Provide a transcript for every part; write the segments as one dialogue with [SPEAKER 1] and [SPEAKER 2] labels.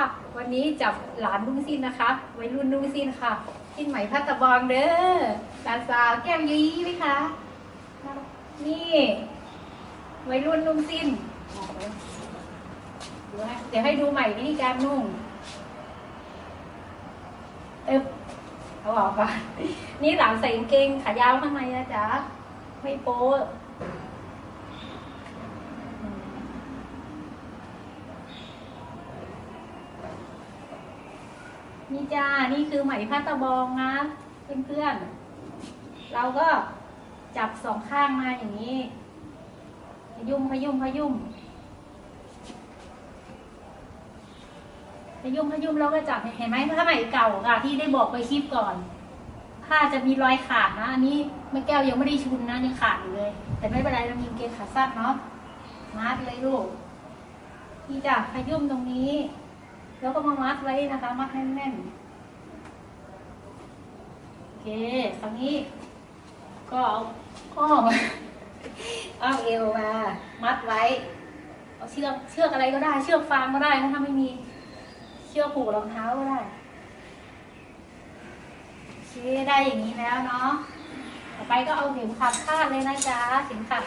[SPEAKER 1] ค่ะ วันนี้จับหลานลุงซินนะคะวัยรุ่นลุงซินค่ะกินไหมพัตตะบองเด้อหลานสาวแก้มยุ้ยไหมคะนี่วัยรุ่นลุงซินเดี๋ยวให้ดูใหม่วิธีการนุ่งเอ๊บเอาออกก่อนนี่หลานใส่กางเกงขายาวข้างในนะจ๊ะไม่โป๊ะ นี่จ้า นี่คือไหมผ้าตะบองนะเพื่อนๆ เราก็จับสองข้างมาอย่างนี้พยุมพยุมพยุมพยุมพยุมเราก็จับเห็นไหมผ้าไหมเก่าค่ะ ที่ได้บอกไปคลิปก่อนผ้าจะมีรอยขาดนะ อันนี้แม่แก้วยังไม่ได้ชุนนะยังขาดอยู่เลย แต่ไม่เป็นไรเรามีกางเกงขาสั้นเนาะมัดเลยลูกที่จะพยุมตรงนี้ แล้วก็มามัดไว้นะคะ มัดให้แน่น โอเค คราวนี้ ก็เอาอ้อมเอาเอวมา มัดไว้ เอาเชือกเชือกอะไรก็ได้ เชือกฟางก็ได้นะถ้าไม่มี เชือกผูกรองเท้าก็ได้โอเคได้อย่างนี้แล้วเนาะ ต่อไปก็เอาเข็มขัดคาดเลยนะจ๊ะ เข็มขัด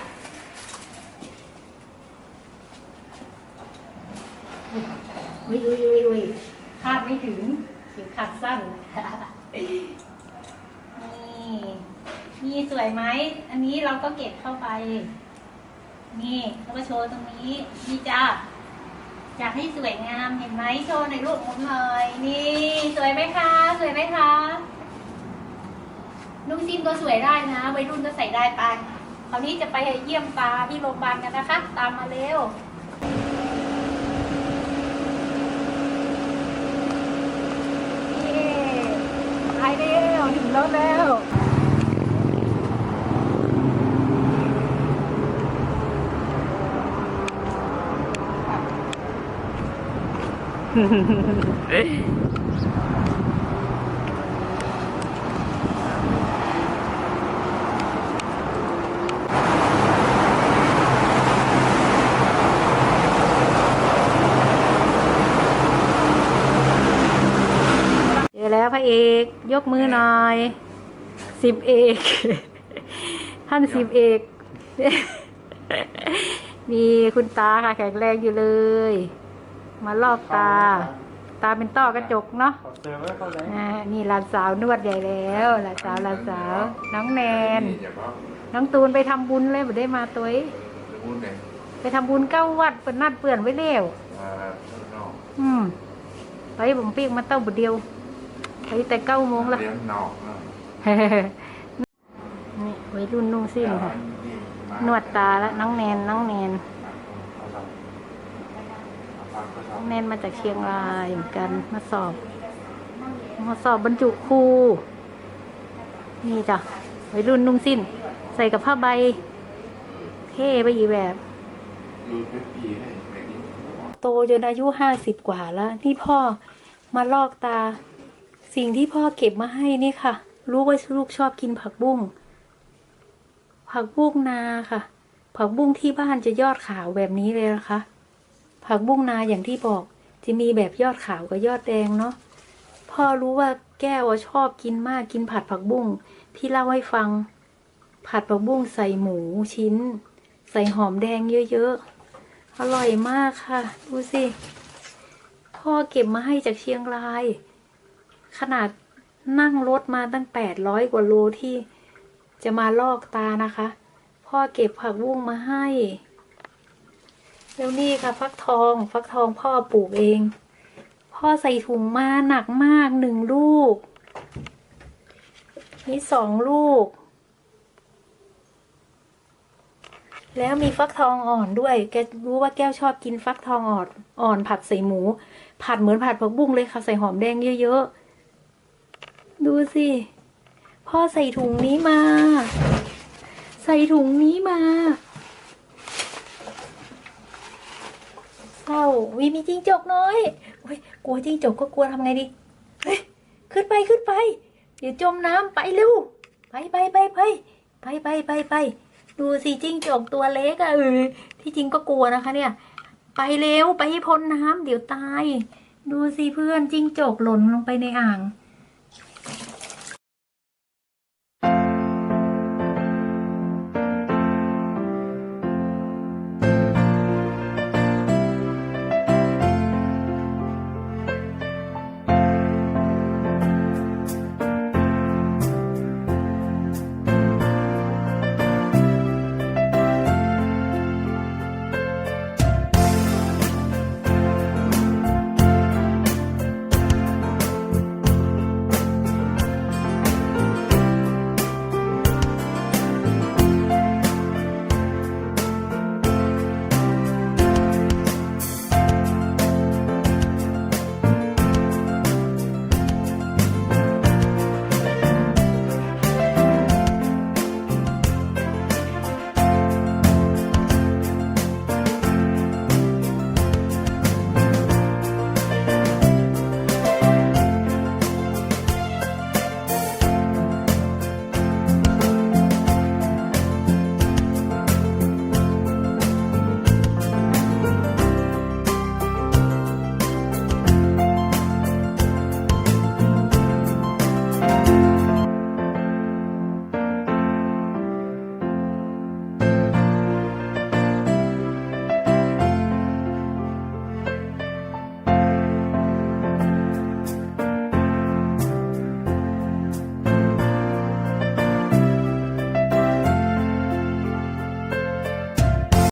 [SPEAKER 1] อุ้ยอุ้ยอุ้ยอุ้ยคาดไม่ถึงเข็มขัดสั้น นี่นี่สวยไหม อันนี้เราก็เก็บเข้าไป นี่แล้วก็โชว์ตรงนี้ นี่จ้าอยากให้สวยงามเห็นไหมโชว์ในรูปผมหน่อยนี่สวยไหมคะ สวยไหมคะนุ่งซิมก็สวยได้นะวัยรุ่นก็ใส่ได้ไปคราวนี้จะไปเยี่ยมตาที่โรงพยาบาลกันนะคะ ตามมาเร็ว ถึงรถแล้วเฮ้ แล้วพระเอกยกมือหน่อยสิบเอกท่านสิบเอกมีคุณตาค่ะแข็งแรงอยู่เลย มาลอกตา ตาเป็นต้อกระจกเนาะ
[SPEAKER 2] ขอเจอไว้เข้าไหน
[SPEAKER 1] อ่านี่หลานสาวนวดใหญ่แล้วหลานสาวหลานสาว น้องแนน
[SPEAKER 2] อย่าบ้า
[SPEAKER 1] น้องตูนไปทำบุญเลยบ่ได้มาตัวเอง
[SPEAKER 2] จะพูดไหน
[SPEAKER 1] ไปทำบุญเก้าวัดเปิดนัดเปื่อนไว้แล้ว
[SPEAKER 2] มาข้างนอก
[SPEAKER 1] อืมไปผมปีกมาเต้าบุดเดียว ไปแต่เก้าโมงละ
[SPEAKER 2] เลี้ยงนอกเนาะ
[SPEAKER 1] นี่วัยรุ่นนุ่งสิ้นค่ะ นวดตาแล้วน้องแนนน้องแนนน้องแนนมาจากเชียงรายเหมือนกันมาสอบ มาสอบบรรจุครูนี่จ้ะวัยรุ่นนุ่งสิ้น ใส่กับผ้าใบเท่ไปอีกแบบ
[SPEAKER 2] ดูเพชรปีให้แม่นี่
[SPEAKER 1] โตจนอายุห้าสิบกว่าแล้ว นี่พ่อมาลอกตา สิ่งที่พ่อเก็บมาให้นี่ค่ะรู้ว่าลูกชอบกินผักบุ้ง ผักบุ้งนาค่ะ ผักบุ้งที่บ้านจะยอดขาวแบบนี้เลยนะคะ ผักบุ้งนาอย่างที่บอกจะมีแบบยอดขาวกับยอดแดงเนาะ พ่อรู้ว่าแก้วชอบกินมากกินผัดผักบุ้งที่เล่าให้ฟัง ผัดผักบุ้งใส่หมูชิ้น ใส่หอมแดงเยอะๆ อร่อยมากค่ะ ดูสิ พ่อเก็บมาให้จากเชียงราย ขนาดนั่งรถมาตั้งแปดร้อยกว่าโลที่จะมาลอกตานะคะ พ่อเก็บผักบุ้งมาให้ แล้วนี่ค่ะฟักทองฟักทองพ่อปลูกเอง พ่อใส่ถุงมาหนักมากหนึ่งลูก นี่สองลูก แล้วมีฟักทองอ่อนด้วย แกรู้ว่าแก้วชอบกินฟักทองอ่อน อ่อนผัดใส่หมู ผัดเหมือนผัดผักบุ้งเลยค่ะใส่หอมแดงเยอะๆ ดูสิ พ่อใส่ถุงนี้มา ใส่ถุงนี้มาเศร้าวิมีจิ้งจกน้อยอ้ยกลัวจิ้งจกก็กลัวทำไงดีเฮ้ยขึ้นไปขึ้นไป เดี๋ยวจมน้ำไปเร็วไปไปไปไปไปไปไปไปดูสิจิ้งจกตัวเล็กอะเออที่จริงก็กลัวนะคะ เนี่ย ไปเร็วไปให้พ้นน้ำเดี๋ยวตาย ดูสิเพื่อนจิ้งจกหล่นลงไปในอ่าง